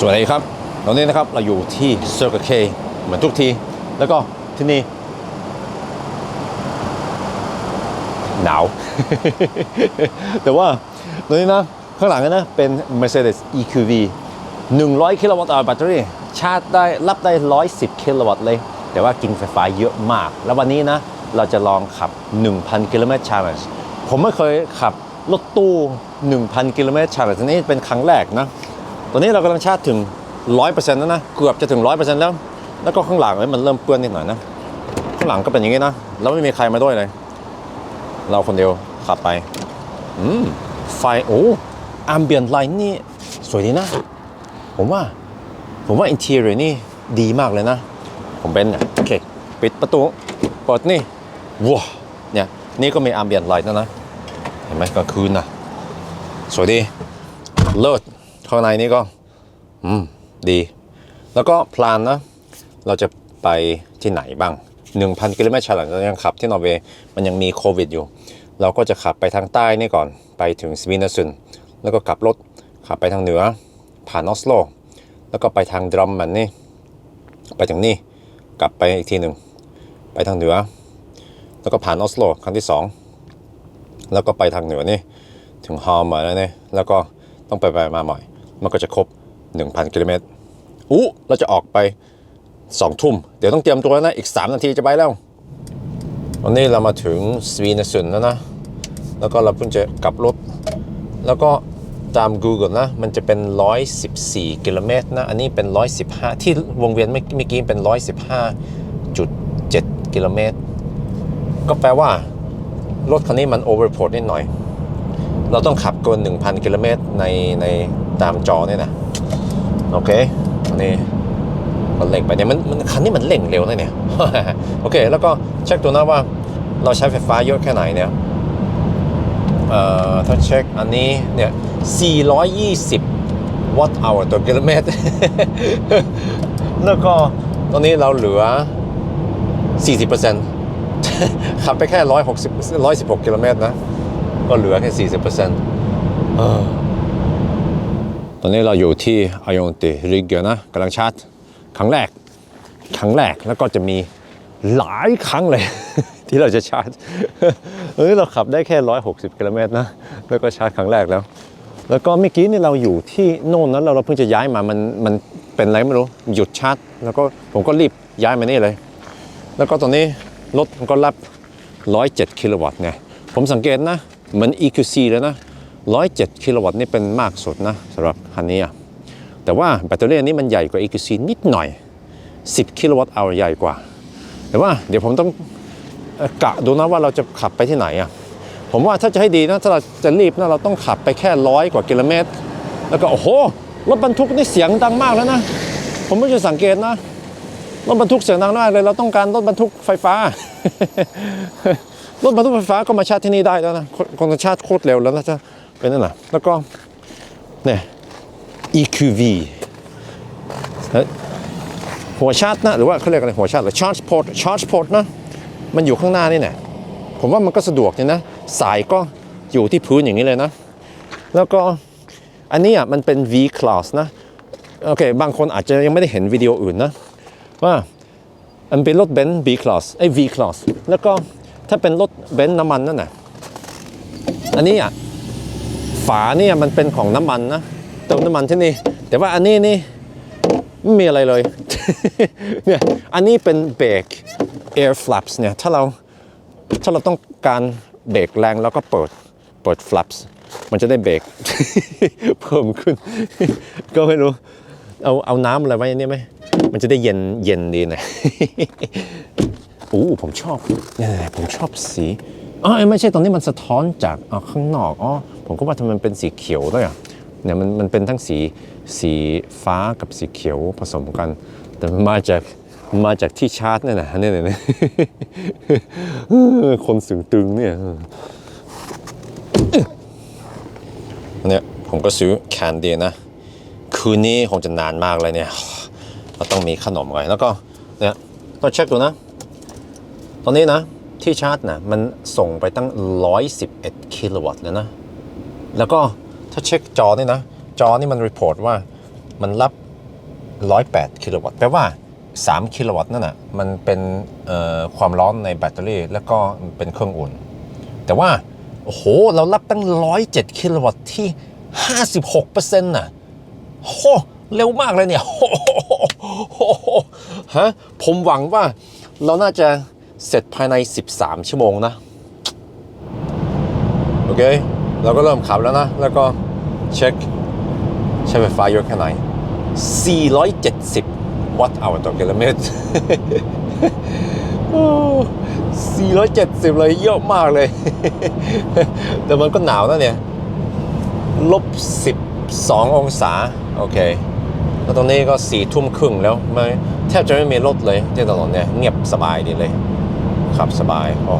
สวัสดีครับตอนนี้นะครับเราอยู่ที่ Circle K เหมือนทุกที แล้วก็ที่นี่ หนาว แต่ว่าตอนนี้นะ ข้างหลังนะ เป็น Mercedes EQV 100 กิโลวัตต์แบตเตอรี่ ชาร์จได้รับได้ 110 กิโลวัตต์เลย แต่ว่ากินไฟฟ้าเยอะมาก แล้ววันนี้นะ เราจะลองขับ 1,000 กิโลเมตร challenge ผมไม่เคยขับรถตู้ 1,000 กิโลเมตร challenge อันนี้เป็นครั้งแรกนะ อนนี้เรากำลังชาร์จถึง 100%แล้วนะ เกือบจะถึง 100%แล้ว แล้วก็ข้างหลังมันเริ่มเปื้อนนิดหน่อยนะ ข้างหลังก็เป็นอย่างนี้นะ แล้วไม่มีใครมาด้วยเลย เราคนเดียวขับไป อืม ไฟ โอ้อัมเบียนไลน์นี่สวยดีนะ ผมว่า ผมว่าอินเทอร์นี่ดีมากเลยนะ ผมเป็นเนี่ยโอเค ปิดประตูเปิดนี่ว้าเนี่ยนี่ก็มีอัมเบียนไลน์นะนะ เห็นไหมกลางคืนนะสวยดี เลิศ ข้างในนี่ก็ อืม ดี แล้วก็พลานนะ เราจะไปที่ไหนบ้าง 1,000 กิโลเมตรฉลังเรายังขับที่นอร์เวย์มันยังมีโควิดอยู่ เราก็จะขับไปทางใต้นี่ก่อนไปถึงสวีเนซุนแล้วก็กลับรถขับไปทางเหนือ ผ่านออสโล แล้วก็ไปทางดรัมมันนี่ไปถึงนี่กลับไปอีกทีหนึ่งไปทางเหนือ แล้วก็ผ่านออสโลครั้งที่สองแล้วก็ไปทางเหนือนี่ถึงฮอมมาแล้วเนี่ยแล้วก็ต้องไปไปมาใหม่ มันก็จะครบ 1,000กิโลเมตรอู้เราจะออกไปสองทุ่ม เดี๋ยวต้องเตรียมตัวแล้วนะ อีก 3 นาทีจะไปแล้ว วันนี้เรามาถึงสวีนซุนแล้วนะ แล้วก็เราเพิ่งจะกลับรถ แล้วก็ตาม Google นะ มันจะเป็น 114 กิโลเมตรนะ อันนี้เป็น 115 ที่วงเวียนเมื่อเมื่อกี้เป็น 115.7 กิโลเมตร ก็แปลว่า รถคันนี้มัน overport นิดหน่อย เราต้องขับเกิน 1,000 กิโลเมตรในใน ตามจอเนี่ยนะโอเคอันนี้มันเร่งไปเนี่ยมันมันคันนี้มันเร่งเร็วนะเนี่ยโอเค แล้วก็เช็คตัวนะว่าเราใช้ไฟฟ้าเยอะแค่ไหนเนี่ยเอ่อถ้าเช็คอันนี้เนี่ย 420 วัตต์อ r ต่อกิโลเมตร แล้วก็ตอนนี้เราเหลือ 40%ขับไปแค่ 160 116 กิโลเมตรนะ ก็เหลือแค่ 40%เออ ตอนนี้เราอยู่ที่อายองติริเกนะกำลังชาร์จครั้งแรกครั้งแรกแล้วก็จะมีหลายครั้งเลย ที่เราจะชาร์จเฮ้ยเราขับได้แค่ 160กิโลเมตรนะแล้วก็ชาร์จครั้งแรกแล้ว แล้วก็เมื่อกี้นี่เราอยู่ที่โน่นนั้นเราเราเพิ่งจะย้ายมามันมันเป็นอะไรไม่รู้หยุดชาร์จ แล้วก็ผมก็รีบย้ายมานี่เลย แล้วก็ตอนนี้รถมันก็รับ 107 กิโลวัตต์ไงผมสังเกตนะมือน EQC เลยนะ 107 กิโลวัตต์นี่เป็นมากสุดนะสำหรับคันนี้อะแต่ว่าแบตเตอรี่อันนี้มันใหญ่กว่า EQC นิดหน่อย 10 กิโลวัตต์เอาใหญ่กว่า แต่ว่าเดี๋ยวผมต้องกะดูนะว่าเราจะขับไปที่ไหนอะผมว่าถ้าจะให้ดีนะถ้าเราจะรีบนะเราต้องขับไปแค่ร้อยกว่ากิโลเมตร แล้วก็โอ้โหรถบรรทุกนี่เสียงดังมากแล้วนะ ผมไม่จะสังเกตนะรถบรรทุกเสียงดังมากเลย เราต้องการรถบรรทุกไฟฟ้ารถบรรทุกไฟฟ้าก็มาชาร์จที่นี่ได้แล้วนะคนคนจะชาร์จโคตรเร็วแล้วนะจะ เป็นนั่นน่ะแล้วก็เนี่ย EQV หัวชาร์จนะ หรือว่าเขาเรียกอะไรหัวชาร์จหรือ charge port charge port นะ มันอยู่ข้างหน้านี่แหละผมว่ามันก็สะดวกเนี่ยนะ สายก็อยู่ที่พื้นอย่างนี้เลยนะ แล้วก็อันนี้อะมันเป็น V class นะ โอเค บางคนอาจจะยังไม่ได้เห็นวิดีโออื่นนะ ว่ามันเป็นรถเบนซ์ B class ไอ้ V class แล้วก็ถ้าเป็นรถเบนซ์น้ำมันนั่นน่ะอันนี้อะ ฝาเนี่ยมันเป็นของน้ำมันนะเติมน้ำมันที่นี่ แต่ว่าอันนี้นี่ไม่มีอะไรเลยเนี่ยอันนี้เป็นเบรก air flaps เนี่ยถ้าเราถ้าเราต้องการเบรกแรงแล้วก็เปิดเปิด flaps มันจะได้เบรกเพิ่มขึ้น ก็ไม่รู้ เอาเอาน้ำอะไรไว้เนี่ยไหมมันจะได้เย็นเย็นดีหน่อยอู้ผมชอบเนี่ยผมชอบสีอ๋อไม่ใช่ตรงนี้มันสะท้อนจากข้างนอกอ๋อ ผมก็ว่าทำไมมันเป็นสีเขียวด้วยอะเนี่ยมันมันเป็นทั้งสีสีฟ้ากับสีเขียวผสมกัน แต่มันมาจากมาจากที่ชาร์จเนี่ยนะเนี่ยเนี่ยคนสึงตึงเนี่ยนเนี่ยผมก็ซื้อแคนดี้นะ คืนนี้คงจะนานมากเลยเนี่ยเราต้องมีขนมไว้แล้วก็เนี่ยต้องเช็คดูนะ ตอนนี้นะที่ชาร์จนะมันส่งไปตั้ง 111 กิโลวัตต์เลยนะ แล้วก็ถ้าเช็คจอนี่นะ จอนี่มันรีพอร์ตว่ามันรับ 108 กิโลวัตต์แปลว่า 3 กิโลวัตต์นั่นน่ะมันเป็นความร้อนในแบตเตอรี่ แล้วก็เป็นเครื่องอุ่น แต่ว่า โอ้โห เรารับตั้ง 107 กิโลวัตต์ที่ 56%น่ะโหเร็วมากเลยเนี่ยโหฮะผมหวังว่าเราน่าจะเสร็จภายใน 13 ชั่วโมงนะ โอเค เราก็เริ่มขับแล้วนะ แล้วก็เช็คใช้ไฟฟ้าเยอะแค่ไหน 470 วัตต์เอาต่อกิโลเมตรโอ้470 เลยเยอะมากเลย แต่มันก็หนาวนะเนี่ย ลบ 12 องศา โอเค แล้วตรงนี้ก็สี่ทุ่มครึ่งแล้วไม่แทบจะไม่มีรถเลยที่ถนนเนี่ย เงียบสบายดีเลย ขับสบายโอ้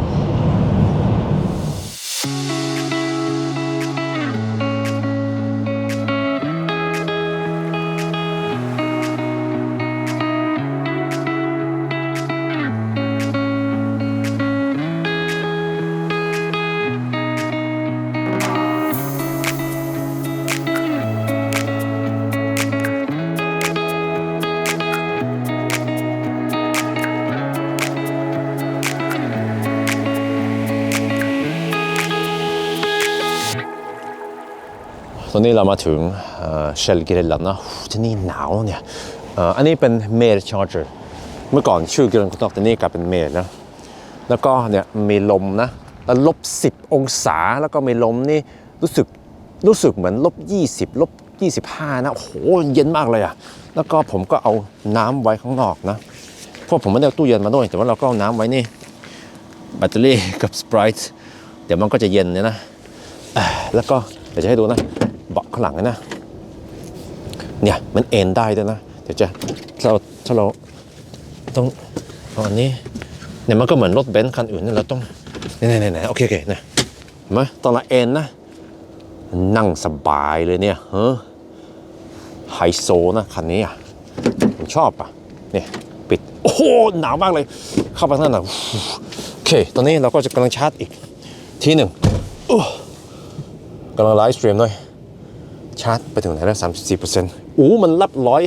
ตอนนี้เรามาถึงเชลกิเลนแล้วนะที่นี่หนาวเนี่ยอันนี้เป็นเมลชาร์เจอร์เมื่อก่อนชื่อกิเลนคุนอกแต่นี่กลายเป็นเมลนะแล้วก็เนี่ยมีลมนะแล้วลบ10องศาแล้วก็มีลมนี่รู้สึกรู้สึกเหมือนลบ20ลบ25นะโอ้โหเย็นมากเลยอะแล้วก็ผมก็เอาน้ำไว้ข้างนอกนะเพราะผมไม่ได้ตู้เย็นมาด้วย แต่ว่าเราก็เอาน้ำไว้นี่แบตเตอรี่กับสปรายต์เดี๋ยวมันก็จะเย็นเนี่ยนะแล้วก็เดี๋ยวจะให้ดูนะ เบาะข้างหลังนะ เนี่ยมันเอ็นได้ด้วยนะ เดี๋ยวจะเราถ้าเราต้องอันนี้เนี่ยมันก็เหมือนรถเบนซ์คันอื่นนี่เราต้องเนี่ยเนี่ยเนี่ยโอเคโอเคเนี่ยเห็นไหมตอนเราเอ็นนะ นั่งสบายเลยเนี่ยเฮ้ไฮโซนะคันนี้อะผมชอบอะเนี่ยปิด โอ้โหหนาวมากเลย เข้าไปข้างในนาวโอเค ตอนนี้เราก็จะกำลังชาร์จอีกทีหนึ่งกำลังไลฟ์สตรีมด้วย ชาร์จไปถึงไหนแล้วสามสี่เปอร์เซ็นต์โอ้มันรับร้อย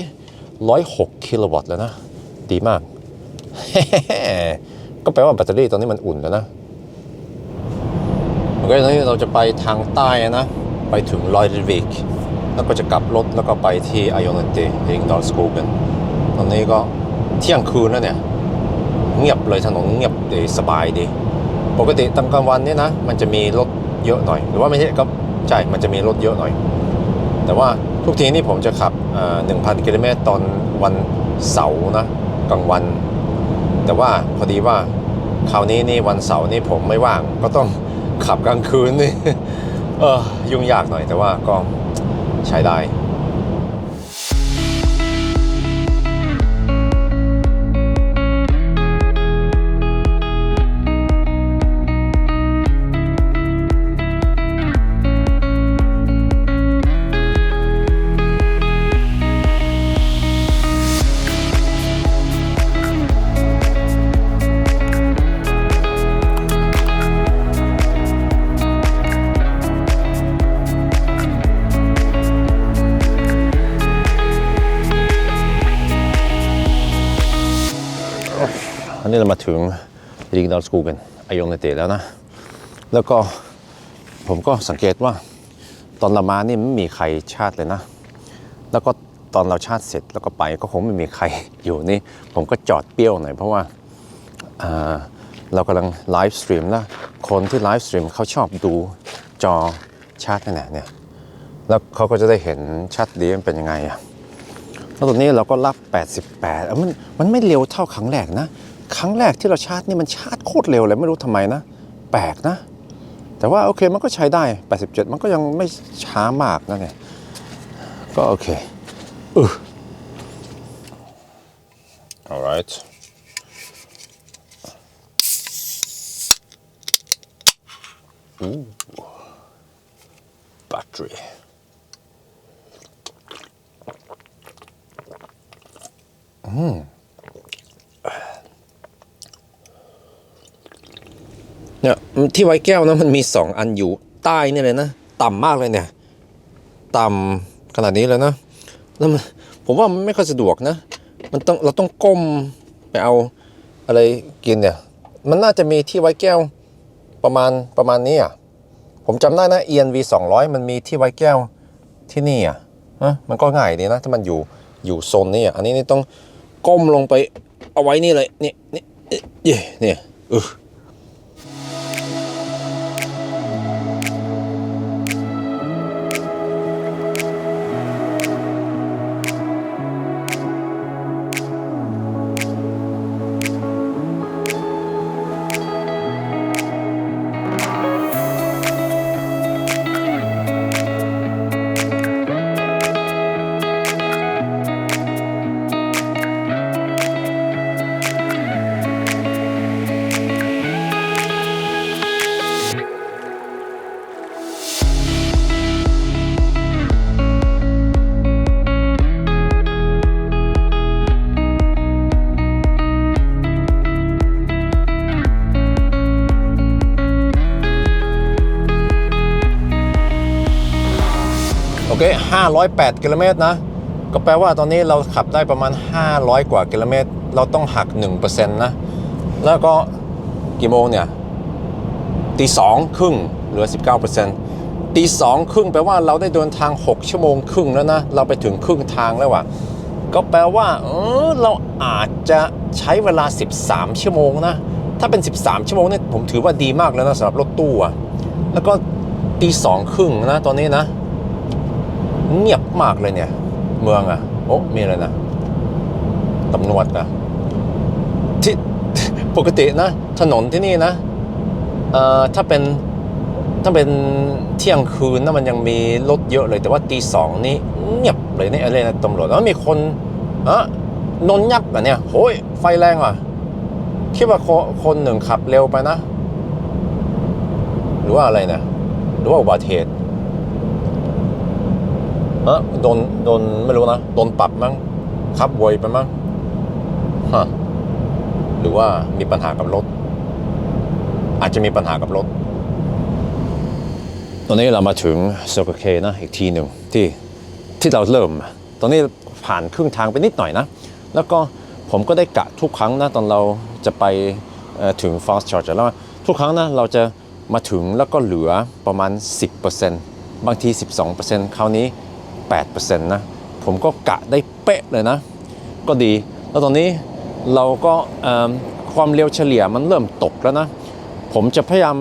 ร้อยหกกิโลวัตต์แล้วนะ ดีมาก ก็แปลว่าแบตเตอรี่ตอนนี้มันอุ่นแล้วนะโอเคตอนนี้เราจะไปทางใต้นะ ไปถึงลอยด์วิกแล้วก็จะกลับรถแล้วก็ไปที่ไอออนเตเองดอร์สโกเกนตอนนี้ก็เที่ยงคืนแล้วเนี่ย เงียบเลยถนนเงียบดีสบายดี ปกติตอนกลางวันเนี่ยนะ มันจะมีรถเยอะหน่อย หรือว่าไม่ใช่ก็ใช่ มันจะมีรถเยอะหน่อย แต่ว่าทุกทีนี่ผมจะขับ1,000กิโลเมตรตอนวันเสาร์นะกลางวัน แต่ว่าพอดีว่าคราวนี้นี่วันเสาร์นี่ผมไม่ว่างก็ต้องขับกลางคืนนี่เออยุ่งยากหน่อยแต่ว่าก็ใช้ได้ นนี้เรามาถึงริงดอลสกูกันอายงในเตแล้วนะ แล้วก็ผมก็สังเกตว่าตอนเรามานี่ไม่มีใครชาร์จเลยนะ แล้วก็ตอนเราชาร์จเสร็จแล้วก็ไปก็คงไม่มีใครอยู่นี่ ผมก็จอดเปรี้ยวหน่อยเพราะว่าเรากำลังไลฟ์สตรีมนะคนที่ไลฟ์สตรีมเขาชอบดูจอชาร์จนั่นแหละเนี่ยแล้วเขาก็จะได้เห็นชัดดีมันเป็นยังไงอะแล้วตอนนี้เราก็รับ 88 มันมันไม่เร็วเท่าครั้งแรกนะ ครั้งแรกที่เราชาร์จนี่มันชาร์จโคตรเร็วเลยไม่รู้ทำไมนะ แปลกนะ แต่ว่าโอเคมันก็ใช้ได้ 87 มันก็ยังไม่ช้ามากนะเนี่ย ก็โอเคอือ alright battery เนี่ย ที่ไว้แก้วนะมันมีสองอันอยู่ใต้นี่เลยนะ ต่ำมากเลยเนี่ย ต่ำขนาดนี้เลยนะแล้วผมว่ามันไม่ค่อยสะดวกนะ มันต้องเราต้องก้มไปเอาอะไรกินเนี่ย มันน่าจะมีที่ไว้แก้วประมาณประมาณนี้อะผมจำได้นะ ENV 200มันมีที่ไว้แก้วที่นี่อะฮะมันก็ง่ายดีนะถ้ามันอยู่อยู่โซนนี้อะอันนี้นี่ต้องก้มลงไปเอาไว้นี่เลยนี่นี่เย่เนี่ยเออ 508 กิโลเมตรนะ ก็แปลว่าตอนนี้เราขับได้ประมาณ 500 กว่ากิโลเมตร เราต้องหัก 1%นะ แล้วก็กี่โมงเนี่ยตีสองครึ่งเหลือ 19%ตีสองครึ่งแปลว่าเราได้เดินทาง 6 ชั่วโมงครึ่งแล้วนะ เราไปถึงครึ่งทางแล้วว่ะก็แปลว่าเออเราอาจจะใช้เวลา 13 ชั่วโมงนะ ถ้าเป็น 13 ชั่วโมงเนี่ยผมถือว่าดีมากแล้วนะสำหรับรถตู้อะแล้วก็ตีสองครึ่งนะตอนนี้นะ เงียบมากเลยเนี่ย เมืองอะโอ้มีอะไรนะตำรวจนะที่ปกตินะ ถนนที่นี่นะเอ่อถ้าเป็นถ้าเป็นเที่ยงคืนนะมันยังมีรถเยอะเลยแต่ว่าตีสองนี่เงียบเลยนี่อะไรนะตำรวจแล้วมีคนอะนนยับอะเนี่ยโอ้ยไฟแรงอะคิดว่าคนคนหนึ่งขับเร็วไปนะ หรือว่าอะไรนะหรือว่าอุบัติเหตุ ออโดนโดนไม่รู้นะโดนปรับมั้งขับไวไปมั้งฮะหรือว่ามีปัญหากับรถ อาจจะมีปัญหากับรถ ตอนนี้เรามาถึงโซโกเคนะอีกทีหนึ่งที่ที่เราเริ่ม ตอนนี้ผ่านครึ่งทางไปนิดหน่อยนะ แล้วก็ผมก็ได้กะทุกครั้งนะ ตอนเราจะไปถึง fast charge แล้วทุกครั้งนะเราจะมาถึงแล้วก็เหลือประมาณ 10%บางที 12%คราวนี้ 8%นะผมก็กะได้เป๊ะเลยนะ ก็ดี แล้วตอนนี้เราก็ความเร็วเฉลี่ยมันเริ่มตกแล้วนะ ผมจะพยายาม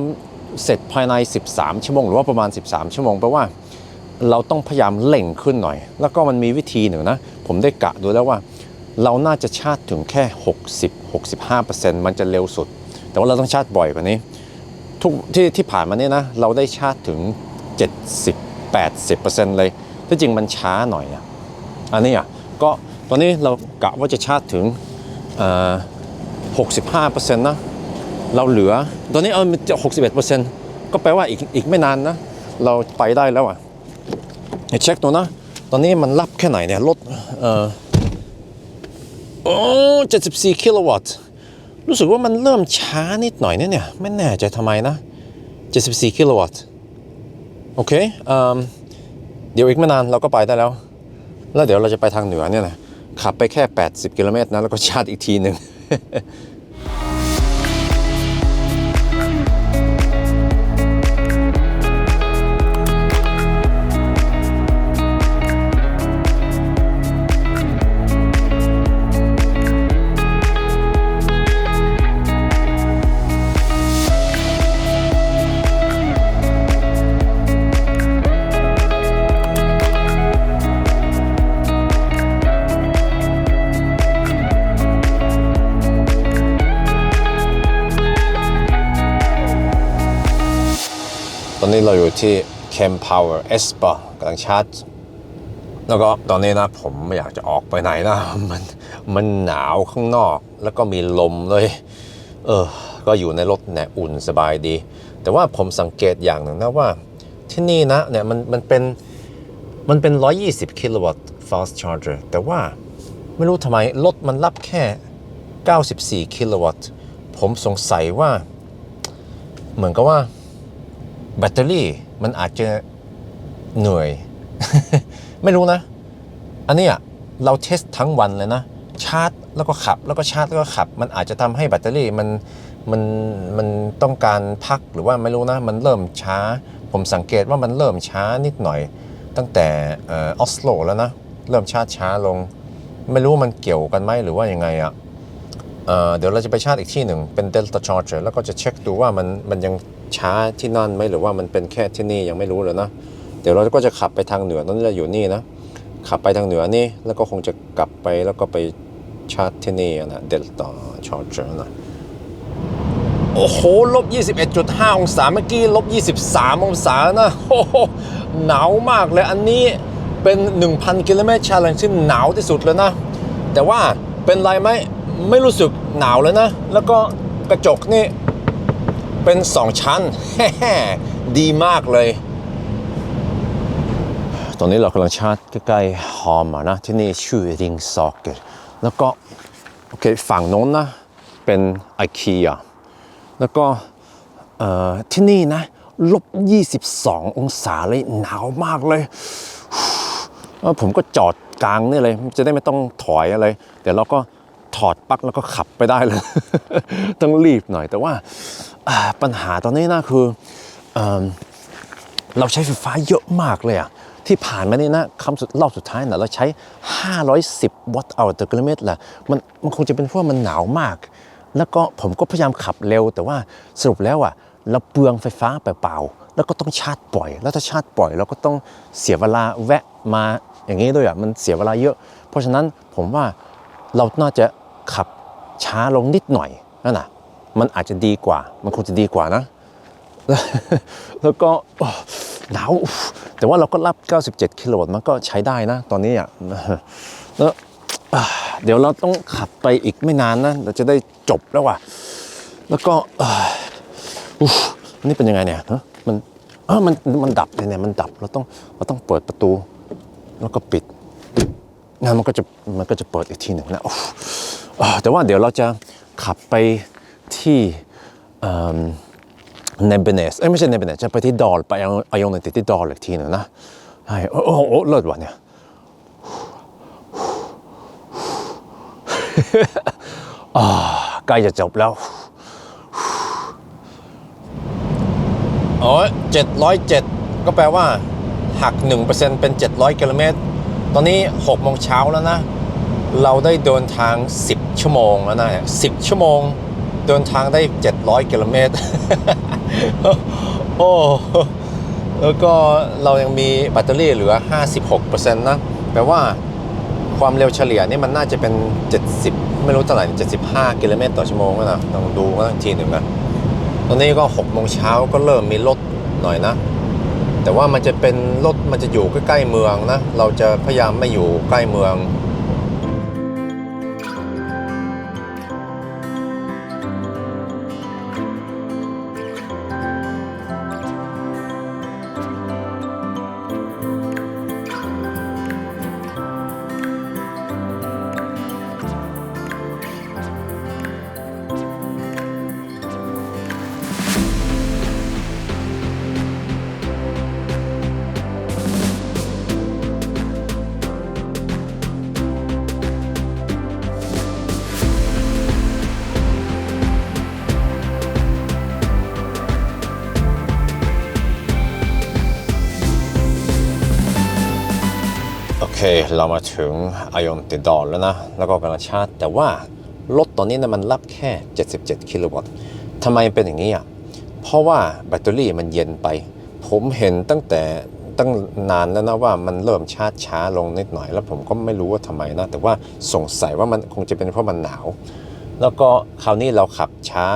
เสร็จภายใน 13 ชั่วโมง หรือว่าประมาณ 13 ชั่วโมงแปลว่า เราต้องพยายามเร่งขึ้นหน่อย แล้วก็มันมีวิธีหนึ่งนะ ผมได้กะดูแล้วว่า เราน่าจะชาร์จถึงแค่ 60-65%มันจะเร็วสุด แต่ว่าเราต้องชาร์จบ่อยกว่านี้ ทุกที่ที่ผ่านมาเนี่ยนะ เราได้ชาร์จถึง 70-80%เลย ที่จริงมันช้าหน่อยอะอันนี้อะก็ตอนนี้เรากะว่าจะชาร์จถึงเอ่อ65%นะเราเหลือ ตอนนี้เอาจะ61%ก็แปลว่าอีกอีกไม่นานนะ เราไปได้แล้วอะเดี๋ยวเช็คตัวนะ ตอนนี้มันรับแค่ไหนเนี่ยรถเออโอ้74กิโลวัตต์รู้สึกว่ามันเริ่มช้านิดหน่อยเนี่ยเนี่ยไม่แน่ใจทำไมนะ 74กิโลวัตต์โอเคอิ่ม เดี๋ยวอีกไม่นานเราก็ไปได้แล้ว แล้วเดี๋ยวเราจะไปทางเหนือเนี่ยนะขับไปแค่ 80 กิโลเมตรนะแล้วก็ชาร์จอีกทีหนึ่ง อนนี้เราอยู่ที่ Cam Power e s p a กำลังชาร์จ แล้วก็ตอนนี้นะผมไม่อยากจะออกไปไหนนะ มันมันหนาวข้างนอกแล้วก็มีลมเลย เออ ก็อยู่ในรถเนี่ยอุ่นสบายดี แต่ว่าผมสังเกตอย่างหนึ่งนะว่าที่นี่นะเนี่ยมันมันเป็นมันเป็น 120 กิโลวัตต์ fast charger แต่ว่าไม่รู้ทำไมรถมันรับแค่ 94 กิโลวัตต์ ผมสงสัยว่า เหมือนกับว่า แบตเตอรี่มันอาจจะเหนื่อย ไม่รู้นะ อันนี้เราเทสทั้งวันเลยนะ ชาร์จแล้วก็ขับ แล้วก็ชาร์จแล้วก็ขับ มันอาจจะทำให้แบตเตอรี่มันมันมันต้องการพักหรือว่าไม่รู้นะ มันเริ่มช้า ผมสังเกตว่ามันเริ่มช้านิดหน่อย ตั้งแต่ออสโลแล้วนะ เริ่มชาร์จช้าลง ไม่รู้ว่ามันเกี่ยวกันไหมหรือว่ายังไงอะ่ะเดี๋ยวเราจะไปชาร์จอีกที่หนึ่งเป็น Delta Charger แล้วก็จะเช็คดูว่ามันมันยัง ช้าที่นั่นไหมหรือว่ามันเป็นแค่ที่นี่ยังไม่รู้เลยนะเดี๋ยวเราก็จะขับไปทางเหนือตอนนี้อยู่นี่นะขับไปทางเหนือนี่แล้วก็คงจะกลับไปแล้วก็ไปชาร์จที่นี่นะเดลต้าชาร์จนะโอ้โหลบ 21.5 องศาเมื่อกี้ลบ 23 องศานะโอ้โหหนาวมากเลยอันนี้เป็น 1,000 กิโลเมตรชาเลนที่หนาวที่สุดเลยนะ แต่ว่าเป็นไรไหมไม่รู้สึกหนาวเลยนะ แล้วก็กระจกนี่ เป็น 2 ชั้น ดีมากเลย ตอนนี้เรากำลังชาร์จใกล้ๆฮอมนะ ที่นี่ชื่อริงซอกเกตแล้วก็ โอเค ฝั่งโน้นนะ เป็น IKEA แล้วก็ที่นี่นะลบ 22 องศาเลยหนาวมากเลย ผมก็จอดกลางนี่เลย จะได้ไม่ต้องถอยอะไรเดี๋ยวเราก็ถอดปลั๊กแล้วก็ขับไปได้เลย ต้องรีบหน่อยแต่ว่า ปัญหาตอนนี้นะคือเอเราใช้ไฟฟ้าเยอะมากเลยอะที่ผ่านมานี่นะคำสุดรอบสุดท้ายนะเราใช้ 510 วัตต์เอาต่อกิโลเมตรแหละมันมันคงจะเป็นเพราะว่ามันหนาวมาก แล้วก็ผมก็พยายามขับเร็ว แต่ว่าสรุปแล้วอะเราเปลืองไฟฟ้าเปล่าๆแล้วก็ต้องชาร์จบ่อย แล้วถ้าชาร์จบ่อยเราก็ต้องเสียเวลาแวะมาอย่างนี้ด้วยอะมันเสียเวลาเยอะ เพราะฉะนั้นผมว่าเราน่าจะขับช้าลงนิดหน่อยนั่นน่ะ มันอาจจะดีกว่า มันคงจะดีกว่านะ แล้วก็หนาวแต่ว่าเราก็รับ 97 กิโลวัตต์มันก็ใช้ได้นะ ตอนนี้อะแล้วเดี๋ยวเราต้องขับไปอีกไม่นานนะ เราจะได้จบแล้วว่ะ แล้วก็อ่าอุ๊ยนี่เป็นยังไงเนี่ยฮะมันเออมันมันดับเนี่ยมันดับเราต้องเราต้องเปิดประตู แล้วก็ปิดงั้นมันก็จะมันก็จะเปิดอีกทีหนึ่งนะแต่ว่าเดี๋ยวเราจะขับไป ที่เนเบเนสเอ้ยไม่ใช่เนเบเนสจะไปที่ดอลไปเอาอายอนติที่ดอลอีกทีหนึ่งนะใช่โอ้โหเลิศว่ะเนี่ยอ่าใกล้จะจบแล้วโอ้ยเจ็ดร้อยเจ็ดก็แปลว่า หัก 1%เป็น 700กิโลเมตร ตอนนี้6โมงเช้าแล้วนะ เราได้เดินทาง 10 ชั่วโมงแล้วนะ10 ชั่วโมง เดินทางได้ 700 กิโลเมตร โอ้ แล้วก็เรายังมีแบตเตอรี่เหลือ 56%นะ แปลว่าความเร็วเฉลี่ยนี่มันน่าจะเป็น 70 ไม่รู้เท่าไหร่ 75 กิโลเมตรต่อชั่วโมงนะลองดูกันอีกทีหนึ่งนะ ตอนนี้ก็6โมงเช้าก็เริ่มมีรถหน่อยนะ แต่ว่ามันจะเป็นรถมันจะอยู่ใกล้ๆเมืองนะ เราจะพยายามไม่อยู่ใกล้เมือง เรามาถึงอายอนติดอนแล้วนะ แล้วก็กำลังชาร์จ แต่ว่ารถตอนนี้นะมันรับแค่ 77 กิโลวัตต์ทำไมเป็นอย่างนี้อะ เพราะว่าแบตเตอรี่มันเย็นไป ผมเห็นตั้งแต่ตั้งนานแล้วนะว่ามันเริ่มชาร์จช้าลงนิดหน่อย แล้วผมก็ไม่รู้ว่าทำไมนะ แต่ว่าสงสัยว่ามันคงจะเป็นเพราะมันหนาว แล้วก็คราวนี้เราขับช้า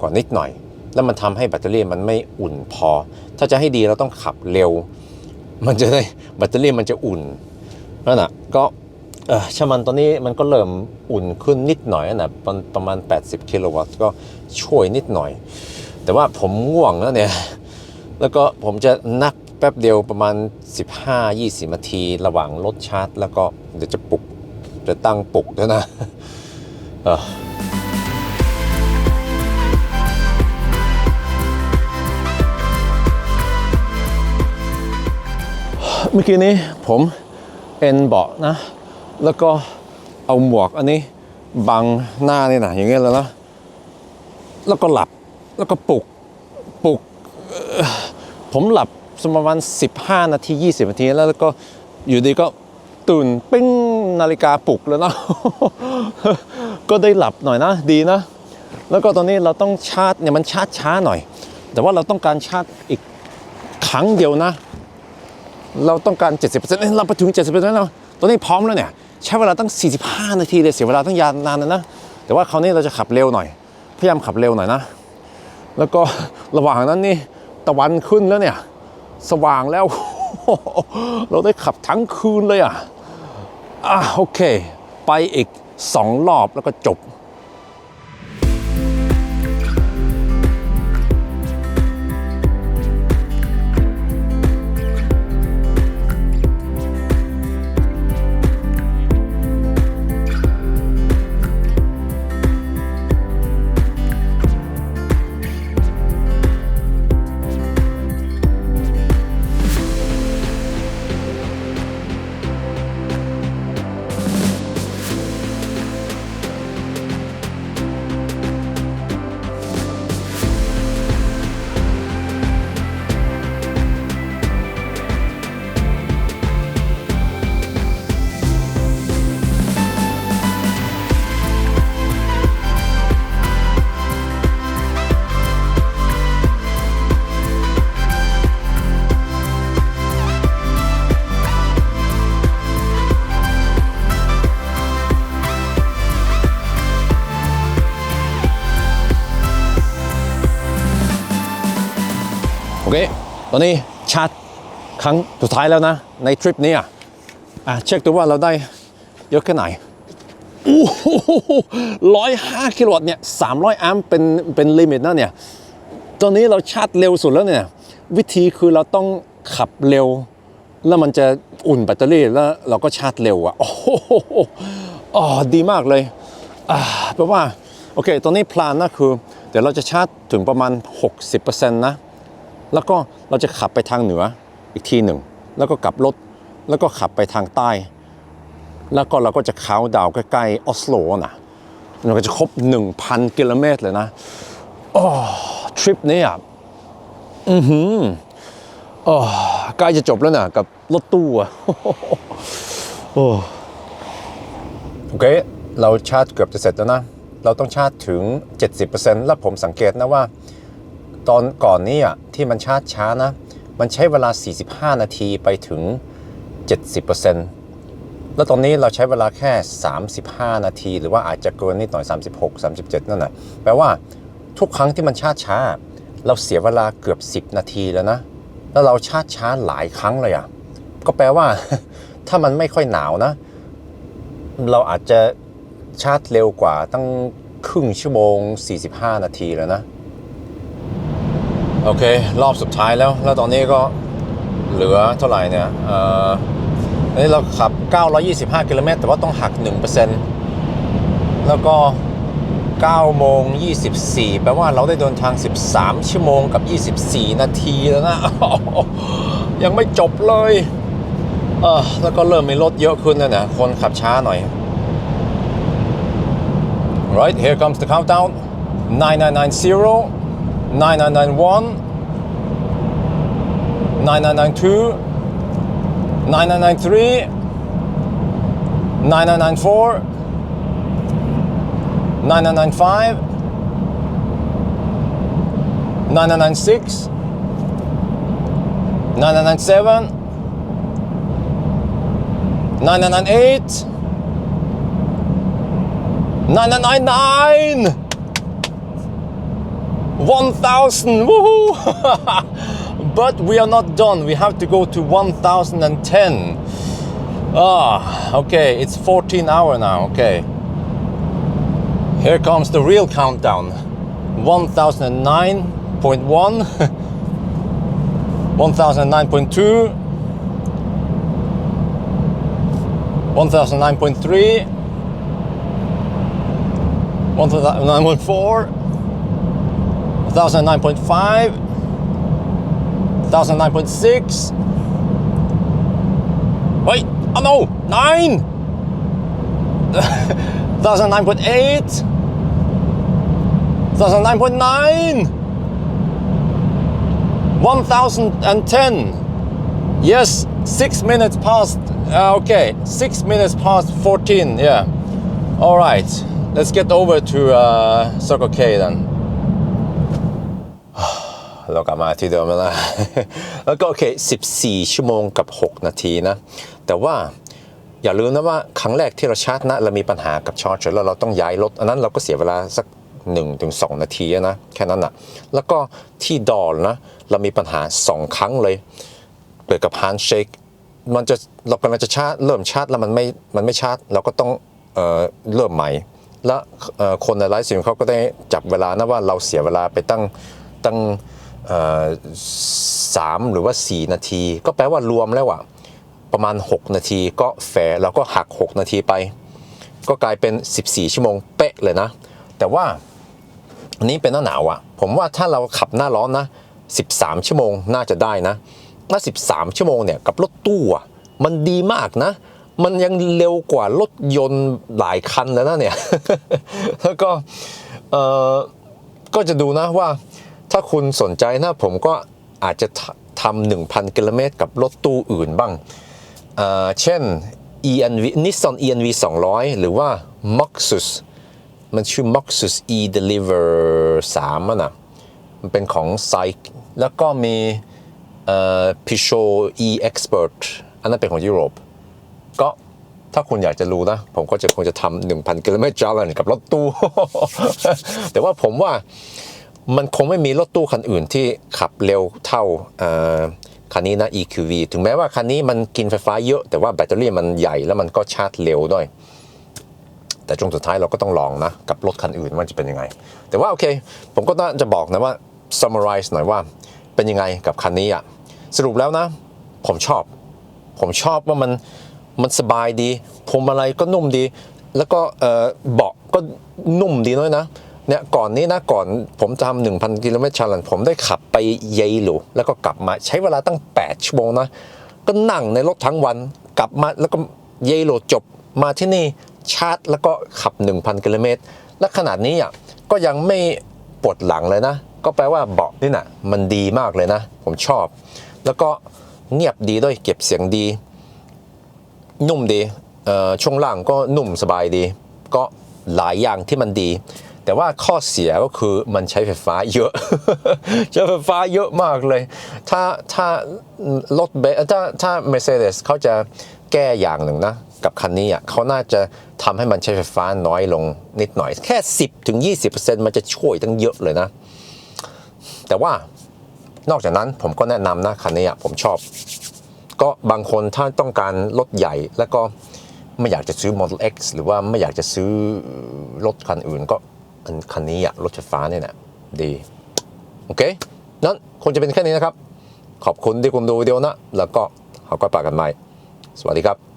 กว่านิดหน่อย แล้วมันทำให้แบตเตอรี่มันไม่อุ่นพอ ถ้าจะให้ดีเราต้องขับเร็ว มันจะได้แบตเตอรี่มันจะอุ่น นั่นน่ะก็เออชมันตอนนี้มันก็เริ่มอุ่นขึ้นนิดหน่อยนะประประมาณ 80 กิโลวัตต์ก็ช่วยนิดหน่อย แต่ว่าผมง่วงแล้วเนี่ย แล้วก็ผมจะนักแป๊บเดียวประมาณ 15-20 นาที ระหว่างรถชาร์จ แล้วก็เดี๋ยวจะปลุก จะตั้งปลุกด้วยนะเออเมื่อกี้นี้ผม เอ็นเบาะนะ แล้วก็เอาหมวกอันนี้บังหน้านี่นะอย่างเงี้ยแล้วนะ แล้วก็หลับ แล้วก็ปลุก ปลุก ผมหลับสักประมาณ 15 นาที 20 นาที แล้วก็อยู่ดีก็ตื่นปิ้งนาฬิกาปลุกแล้วนะ ก็ได้หลับหน่อยนะ ดีนะ แล้วก็ตอนนี้เราต้องชาร์จเนี่ยมันชาร์จช้าหน่อย แต่ว่าเราต้องการชาร์จอีกครั้งเดียวนะ เราต้องการ 70%เอ้ยเราไปถึง 70%แล้วตอนนี้พร้อมแล้วเนี่ย ใช้เวลาตั้ง 45 นาทีเลยเสียเวลาตั้งยาวนานนะ แต่ว่าคราวนี้เราจะขับเร็วหน่อย พยายามขับเร็วหน่อยนะ แล้วก็ระหว่างนั้นนี่ตะวันขึ้นแล้วเนี่ย สว่างแล้ว เราได้ขับทั้งคืนเลยอะอะโอเค ไปอีกสองรอบแล้วก็จบ อนนี้ชาร์จครั้งสุดท้ายแล้วนะ ในทริปนี้อะอะเช็คดูว่าเราได้เยอะแค่ไหนโอ้โหร้อยห้ากิโลวัตต์เนี่ยสามร้อยแอมป์เป็นเป็นลิมิตนะเนี่ย ตอนนี้เราชาร์จเร็วสุดแล้วเนี่ย วิธีคือเราต้องขับเร็ว แล้วมันจะอุ่นแบตเตอรี่แล้วเราก็ชาร์จเร็วอะ โอ้โหอ๋อดีมากเลยอ่าแปลว่า โอเค ตอนนี้พลานนะคือ เดี๋ยวเราจะชาร์จถึงประมาณ 60%นะ แล้วก็เราจะขับไปทางเหนืออีกทีหนึ่ง แล้วก็กลับรถ แล้วก็ขับไปทางใต้ แล้วก็เราก็จะเข้าดาวใกล้ๆออสโลนะเราก็จะครบ 1,000 กิโลเมตรเลยนะโอ้ทริปนี้อะอือหือโอ้ใกล้จะจบแล้วนะกับรถตู้อะโอ้โอเค เราชาร์จเกือบจะเสร็จแล้วนะ เราต้องชาร์จถึง 70%แล้วผมสังเกตนะว่า ตอนก่อนนี้อะที่มันชาร์จช้านะ มันใช้เวลา 45 นาทีไปถึง 70%แล้วตอนนี้เราใช้เวลาแค่ 35 นาที หรือว่าอาจจะเกินนิดหน่อย 36 37 นั่นแหละแปลว่าทุกครั้งที่มันชาร์จช้า เราเสียเวลาเกือบ 10 นาทีแล้วนะ แล้วเราชาร์จช้าหลายครั้งเลยอะก็แปลว่า ถ้ามันไม่ค่อยหนาวนะ เราอาจจะชาร์จเร็วกว่าตั้งครึ่งชั่วโมง 45 นาทีแล้วนะ โอเค รอบสุดท้ายแล้ว แล้วตอนนี้ก็เหลือเท่าไหร่เนี่ยเอ่อนนี้เราขับ 925 กิโลเมตรแต่ว่าต้องหัก 1%แล้วก็9โมง24 แปลว่าเราได้เดินทาง 13 ชั่วโมงกับ 24 นาทีแล้วนะ ยังไม่จบเลยเออแล้วก็เริ่มมีรถเยอะขึ้นแล้วเนี่ยคนขับช้าหน่อย Right here comes the countdown 9990 9991 9992 9993 9994 9995 9996 9997 998 999 1000 woohoo! But we are not done. We have to go to 1010 ah okay it's 14 hour now okay. Here comes the real countdown. 1009.1 1009.2 1009.3 1009.4 1009.5 1009.6 wait oh no 9 1009.8 1009.9 1010 yes 6 minutes past uh, okay 6 minutes past 14 yeah. All right let's get over to uh, Circle K then เรากลับมาที่เดิมแล้วนะแล้วก็โอเค 14 ชั่วโมงกับ 6 นาทีนะ แต่ว่าอย่าลืมนะว่าครั้งแรกที่เราชาร์จนะเรามีปัญหากับชาร์จแล้วเราต้องย้ายรถ อันนั้นเราก็เสียเวลาสัก1-2 นาทีนะแค่นั้นนะแล้วก็ที่ดอลนะเรามีปัญหา 2 ครั้งเลยเกิดกับ handshake มันจะเรากำลังจะชาร์จเริ่มชาร์จแล้วมันไม่มันไม่ชาร์จเราก็ต้องเออเริ่มใหม่ แล้วเอ่อคนในไลฟ์สตรีมเขาก็ได้จับเวลานะว่าเราเสียเวลาไปตั้งตั้ง สามหรือว่า 4 นาที ก็แปลว่ารวมแล้วอะประมาณ 6 นาทีก็แฟร์เราก็หัก 6 นาทีไป ก็กลายเป็น 14 ชั่วโมงเป๊ะเลยนะ แต่ว่าอันนี้เป็นหน้าหนาวอะผมว่าถ้าเราขับหน้าร้อนนะ 13 ชั่วโมงน่าจะได้นะถ้า13 ชั่วโมงเนี่ยกับรถตู้อะมันดีมากนะ มันยังเร็วกว่ารถยนต์หลายคันแล้วนะเนี่ยแล้วก็เออก็จะดูนะว่า ถ้าคุณสนใจนะผมก็อาจจะทำ1,000กิโลเมตรกับรถตู้อื่นบ้าง เช่น ENV Nissan ENV 200 หรือว่า Maxus มันชื่อ Maxus E Deliver 3อะนะมันเป็นของ s y k แล้วก็มี Peugeot E Expert อันนั้นเป็นของยุโรป ก็ถ้าคุณอยากจะรู้นะ ผมก็จะคงจะทำ1,000กิโลเมตรจาลันกับรถตู้ แต่ว่าผมว่า มันคงไม่มีรถตู้คันอื่นที่ขับเร็วเท่าคันนี้นะ EQV ถึงแม้ว่าคันนี้มันกินไฟฟ้าเยอะ แต่ว่าแบตเตอรี่มันใหญ่แล้วมันก็ชาร์จเร็วด้วย แต่ช่วงสุดท้ายเราก็ต้องลองนะ กับรถคันอื่นว่าจะเป็นยังไง แต่ว่าโอเค ผมก็น่าจะบอกนะว่า summarize หน่อยว่าเป็นยังไงกับคันนี้อะสรุปแล้วนะ ผมชอบ ผมชอบว่ามันมันสบายดีพวงมาลัยก็นุ่มดี แล้วก็เอ่อเบาะก็นุ่มดีด้วยนะ เนี่ยก่อนนี้นะก่อนผมทำหนึ่งพันกิโลเมตรชาลันผมได้ขับไปเยลูแล้วก็กลับมาใช้เวลาตั้ง 8 ชั่วโมงนะ ก็นั่งในรถทั้งวันกลับมาแล้วก็เยโลจบมาที่นี่ชาร์จแล้วก็ขับ 1,000กิโลเมตรและขนาดนี้อะก็ยังไม่ปวดหลังเลยนะ ก็แปลว่าเบาะนี่นะมันดีมากเลยนะ ผมชอบ แล้วก็เงียบดีด้วยเก็บเสียงดี นุ่มดีช่วงล่างก็นุ่มสบายดี ก็หลายอย่างที่มันดี แต่ว่าข้อเสียก็คือมันใช้ไฟฟ้าเยอะ ใช้ไฟฟ้าเยอะมากเลย ถ้าถ้ารถเบถ้าถ้า Mercedes เขาจะแก้อย่างหนึ่งนะ กับคันนี้อะเขาน่าจะทำให้มันใช้ไฟฟ้าน้อยลงนิดหน่อย แค่ 10ถึง20%มันจะช่วยตั้งเยอะเลยนะ แต่ว่านอกจากนั้นผมก็แนะนำนะคันนี้อะผมชอบ ก็บางคนถ้าต้องการรถใหญ่แล้วก็ไม่อยากจะซื้อ Model X หรือว่าไม่อยากจะซื้อรถคันอื่นก็ อันคันนี้อะรถไฟฟ้าเนี่ยนะดี โอเค นั้นคงจะเป็นแค่นี้นะครับ ขอบคุณที่คุณดูวิดีโอนะ แล้วก็เขาก็ปากกันใหม่ สวัสดีครับ